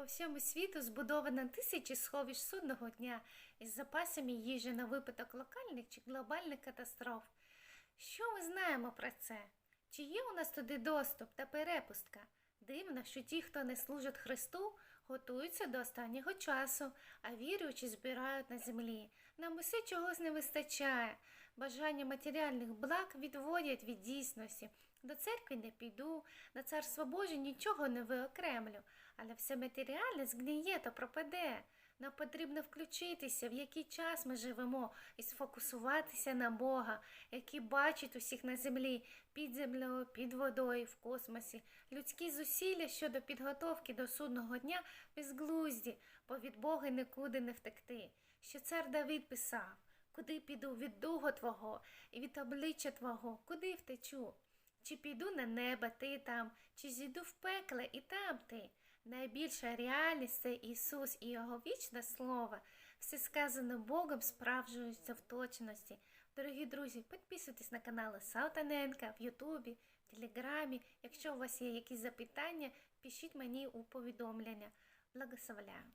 По всьому світу збудовано тисячі сховищ судного дня із запасами їжі на випадок локальних чи глобальних катастроф. Що ми знаємо про це? Чи є у нас туди доступ та перепустка? Дивно, що ті, хто не служать Христу, готуються до останнього часу, а віруючі збирають на землі. Нам усе чогось не вистачає. Бажання матеріальних благ відводять від дійсності. До церкви не піду, на царство Боже нічого не виокремлю, але все матеріальне згниє та пропаде. Нам потрібно включитися, в який час ми живемо, і сфокусуватися на Бога, який бачить усіх на землі, під землею, під водою, в космосі. Людські зусилля щодо підготовки до судного дня безглузді, бо від Бога нікуди не втекти. Що цар Давид писав, куди піду від дуга Твого і від обличчя Твого, куди втечу? Чи піду на небо, ти там, чи зійду в пекле і там ти. Найбільша реальність це Ісус і Його вічне Слово. Все сказане Богом справджується в точності. Дорогі друзі, підписуйтесь на канали Салтаненка в Ютубі, в Телеграмі. Якщо у вас є якісь запитання, пишіть мені у повідомлення. Благословляю.